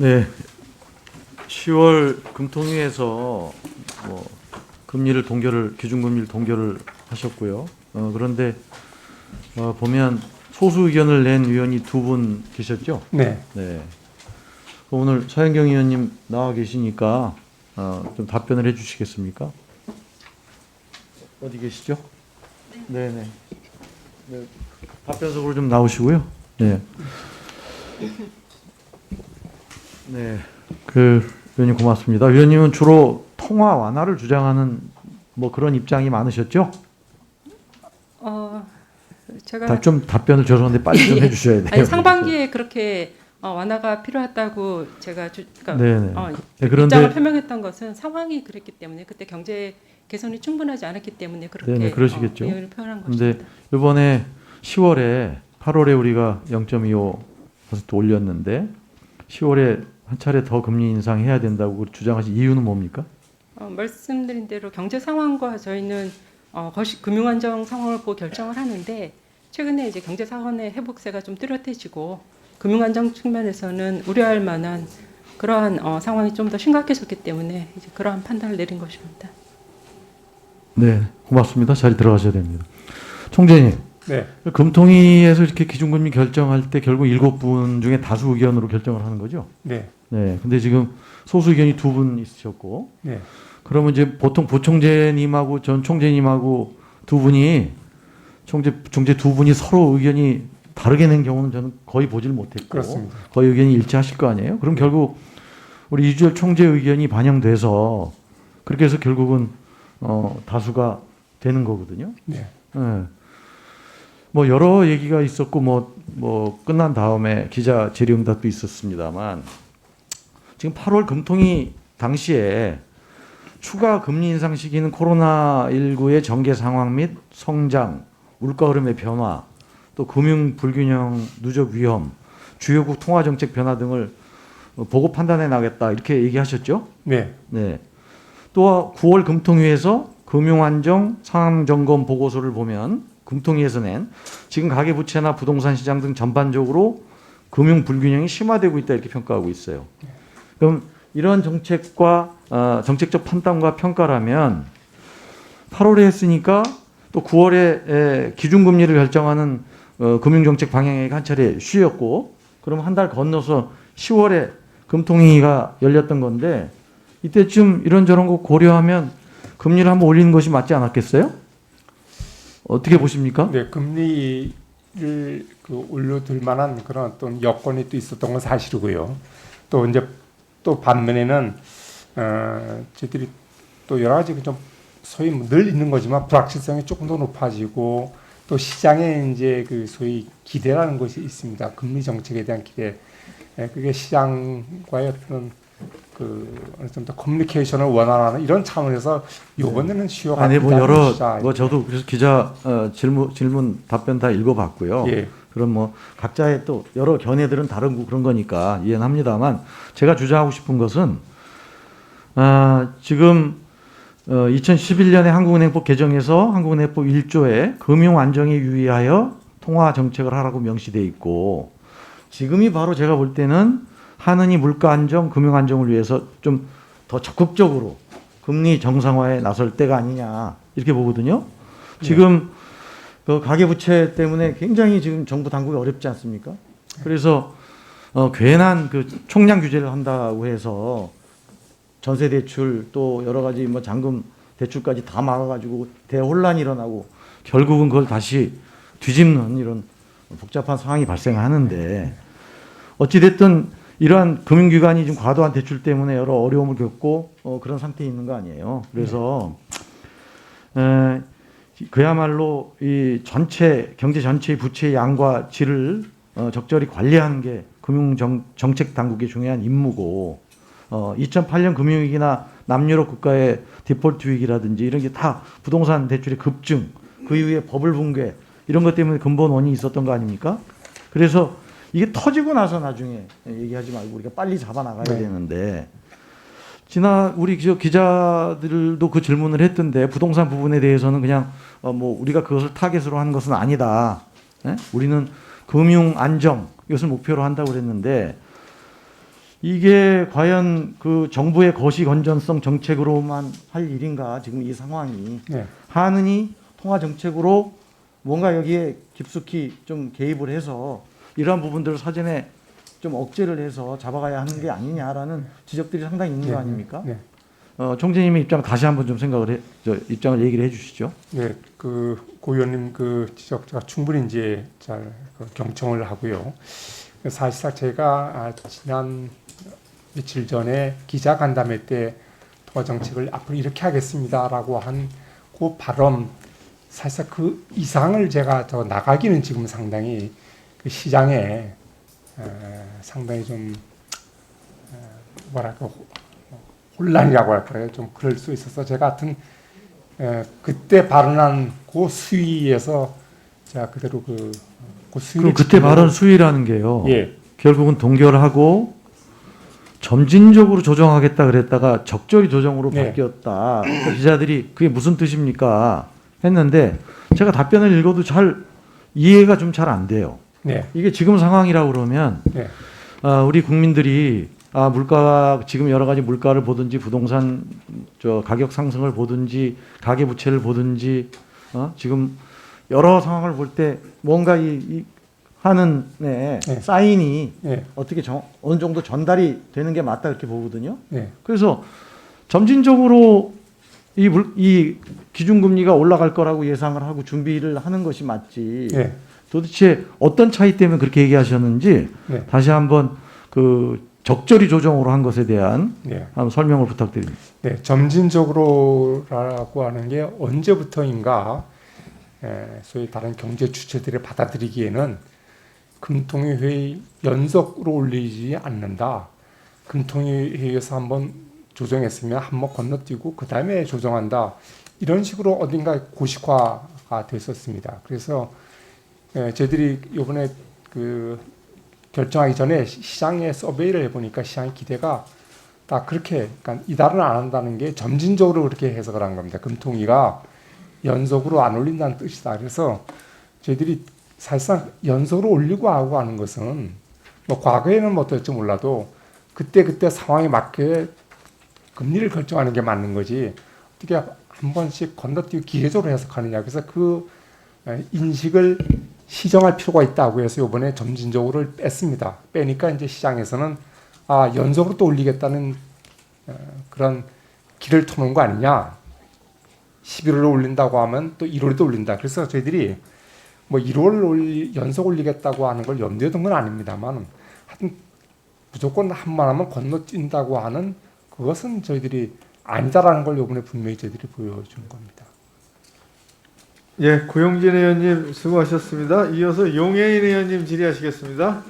네. 10월 금통위에서 뭐 금리를 동결을 기준금리를 동결을 하셨고요. 어, 그런데 어, 보면 소수 의견을 낸 의원이 두 분 계셨죠? 네. 네. 오늘 서현경 의원님 나와 계시니까 어, 좀 답변을 해주시겠습니까? 어디 계시죠? 네, 네. 네. 답변석으로 좀 나오시고요. 네. 네. 그 의원님 고맙습니다. 의원님은 주로 통화 완화를 주장하는 뭐 그런 입장이 많으셨죠? 어, 제가 다 좀 답변을 죄송한데 빨리 좀 해주셔야 돼요. 아니, 상반기에 그렇게 어, 완화가 필요하다고 제가 주, 그러니까 네네. 어, 네, 입장을 그런데 표명했던 것은 상황이 그랬기 때문에 그때 경제 개선이 충분하지 않았기 때문에 그렇게 네네, 그러시겠죠. 어, 의견을 표현한 근데 것입니다. 이번에 10월에 8월에 우리가 0.25% 올렸는데 10월에 한 차례 더 금리 인상해야 된다고 주장하신 이유는 뭡니까? 어, 말씀드린 대로 경제 상황과 저희는 어, 거시, 금융 안정 상황을 보고 결정을 하는데 최근에 이제 경제 상황의 회복세가 좀 뚜렷해지고 금융 안정 측면에서는 우려할 만한 그러한 어, 상황이 좀 더 심각해졌기 때문에 이제 그러한 판단을 내린 것입니다. 네, 고맙습니다. 자리 들어가셔야 됩니다. 총재님, 네. 금통위에서 이렇게 기준금리 결정할 때 결국 일곱 분 중에 다수 의견으로 결정을 하는 거죠? 네. 네, 근데 지금 소수 의견이 두 분 있으셨고, 네. 그러면 이제 보통 부총재님하고 전 총재님하고 두 분이 총재 총재 두 분이 서로 의견이 다르게 낸 경우는 저는 거의 보질 못했고 그렇습니다. 거의 의견이 일치하실 거 아니에요? 그럼 결국 우리 이주열 총재 의견이 반영돼서 그렇게 해서 결국은 어, 다수가 되는 거거든요. 네. 예. 뭐 여러 얘기가 있었고 뭐, 뭐 끝난 다음에 기자 질의응답도 있었습니다만 지금 8월 금통위 당시에 추가 금리 인상 시기는 코로나19의 전개 상황 및 성장, 물가 흐름의 변화, 또 금융 불균형 누적 위험, 주요국 통화 정책 변화 등을 보고 판단해 나겠다 이렇게 얘기하셨죠? 네. 네. 또 9월 금통위에서 금융안정 상황 점검 보고서를 보면 금통위에서 낸 지금 가계부채나 부동산 시장 등 전반적으로 금융 불균형이 심화되고 있다 이렇게 평가하고 있어요. 그럼 이런 정책과 어, 정책적 판단과 평가라면 8월에 했으니까 또 9월에 에, 기준금리를 결정하는 어, 금융정책 방향이 한 차례 쉬었고 그럼 한 달 건너서 10월에 금통위가 열렸던 건데 이때쯤 이런저런 거 고려하면 금리를 한번 올리는 것이 맞지 않았겠어요? 어떻게 보십니까? 네. 금리를 그 올려둘 만한 그런 어떤 여건이 또 있었던 건 사실이고요. 또 이제 또 반면에는 어, 저희들이 또 여러 가지 좀 소위 뭐늘 있는 거지만 불확실성이 조금 더 높아지고 또 시장에 이제 그 소위 기대라는 것이 있습니다. 금리 정책에 대한 기대. 예, 그게 시장과의 어떤 그 어느 정도 커뮤니케이션을 원활하는 이런 차원에서 이번에는 쉬어가 아니 뭐 여러 뭐 저도 그래서 기자 어, 질문 질문 답변 다 읽어봤고요. 예. 그럼 뭐 각자의 또 여러 견해들은 다른 거- 그런 거니까 이해는 합니다만 제가 주장하고 싶은 것은 아, 지금 어, 2011년에 한국은행법 개정에서 한국은행법 1조에 금융 안정에 유의하여 통화 정책을 하라고 명시돼 있고 지금이 바로 제가 볼 때는 하느니 물가 안정, 금융 안정을 위해서 좀 더 적극적으로 금리 정상화에 나설 때가 아니냐 이렇게 보거든요. 지금 그 가계부채 때문에 굉장히 지금 정부 당국이 어렵지 않습니까? 그래서 어, 괜한 그 총량 규제를 한다고 해서 전세 대출 또 여러 가지 뭐 잔금 대출까지 다 막아가지고 대혼란이 일어나고 결국은 그걸 다시 뒤집는 이런 복잡한 상황이 발생하는데 어찌 됐든 이러한 금융기관이 지금 과도한 대출 때문에 여러 어려움을 겪고 어, 그런 상태에 있는 거 아니에요. 그래서 에, 그야말로 이 전체 경제 전체의 부채의 양과 질을 어, 적절히 관리하는 게 금융 정, 정책 당국의 중요한 임무고 어, 2008년 금융위기나 남유럽 국가의 디폴트 위기라든지 이런 게 다 부동산 대출의 급증 그 이후에 버블 붕괴 이런 것 때문에 근본 원인이 있었던 거 아닙니까? 그래서 이게 터지고 나서 나중에 얘기하지 말고 우리가 빨리 잡아 나가야 네. 되는데 지난 우리 저 기자들도 그 질문을 했던데 부동산 부분에 대해서는 그냥 어 뭐 우리가 그것을 타겟으로 하는 것은 아니다. 예? 우리는 금융 안정 이것을 목표로 한다고 그랬는데 이게 과연 그 정부의 거시 건전성 정책으로만 할 일인가 지금 이 상황이 네. 하느니 통화 정책으로 뭔가 여기에 깊숙이 좀 개입을 해서 이러한 부분들을 사전에 좀 억제를 해서 잡아가야 하는 게 아니냐라는 지적들이 상당히 있는 네. 거 아닙니까? 네. 어, 총재님의 입장 다시 한번 좀 생각을 해, 저 입장을 얘기를 해주시죠. 네, 그 고위원님 그 지적 제가 충분히 이제 잘그 경청을 하고요. 사실상 제가 아, 지난 며칠 전에 기자 간담회 때 통화 정책을 앞으로 이렇게 하겠습니다라고 한 그 발언 사실상 그 이상을 제가 더 나가기는 지금 상당히 그 시장에 에, 상당히 좀 에, 뭐랄까 호- 혼란이라고 할까요? 좀 그럴 수 있어서 제가 하여튼 에, 그때 발언한 그 수위에서 제가 그대로 그, 그 수위를 그럼 그때 발언 수위라는 게요. 예, 결국은 동결하고 점진적으로 조정하겠다 그랬다가 적절히 조정으로 네. 바뀌었다. 그러니까 기자들이 그게 무슨 뜻입니까? 했는데 제가 답변을 읽어도 잘 이해가 좀 잘 안 돼요. 네, 이게 지금 상황이라고 그러면 네, 아, 우리 국민들이 아, 물가 지금 여러 가지 물가를 보든지 부동산 저 가격 상승을 보든지 가계 부채를 보든지 어? 지금 여러 상황을 볼 때 뭔가 이, 이 하는 네, 네. 사인이 네, 어떻게 정, 어느 정도 전달이 되는 게 맞다 이렇게 보거든요. 네, 그래서 점진적으로 이, 물, 이 기준금리가 올라갈 거라고 예상을 하고 준비를 하는 것이 맞지. 네, 도대체 어떤 차이 때문에 그렇게 얘기하셨는지 네, 다시 한번 그 적절히 조정으로 한 것에 대한 네. 한번 설명을 부탁드립니다. 네, 점진적으로라고 하는 게 언제부터인가 에, 소위 다른 경제 주체들이 받아들이기에는 금통위 회의 연속으로 올리지 않는다. 금통위 회의에서 한번 조정했으면 한 번 건너뛰고 그 다음에 조정한다. 이런 식으로 어딘가 고식화가 됐었습니다. 그래서 에, 저희들이 이번에 그 결정하기 전에 시- 시장에 서베이를 해보니까 시장의 기대가 다 그렇게 그러니까 이달은 안 한다는 게 점진적으로 그렇게 해석을 한 겁니다. 금통위가 연속으로 안 올린다는 뜻이다. 그래서 저희들이 사실상 연속으로 올리고 하고 하는 것은 뭐 과거에는 뭐 어떨지 몰라도 그때 그때 상황에 맞게 금리를 결정하는 게 맞는 거지 어떻게 한 번씩 건너뛰고 기계적으로 해석하느냐. 그래서 그 에, 인식을 시정할 필요가 있다고 해서 이번에 점진적으로 뺐습니다. 빼니까 이제 시장에서는 아 연속으로 또 올리겠다는 어, 그런 길을 터는 거 아니냐. 11월에 올린다고 하면 또 1월에도 올린다. 그래서 저희들이 뭐 1월 올리, 연속 올리겠다고 하는 걸 염두에 둔 건 아닙니다만 하여튼 무조건 한번 하면 건너뛴다고 하는 그것은 저희들이 아니다라는 걸 이번에 분명히 저희들이 보여준 겁니다. 예, 고용진 의원님 수고하셨습니다. 이어서 용해인 의원님 질의하시겠습니다.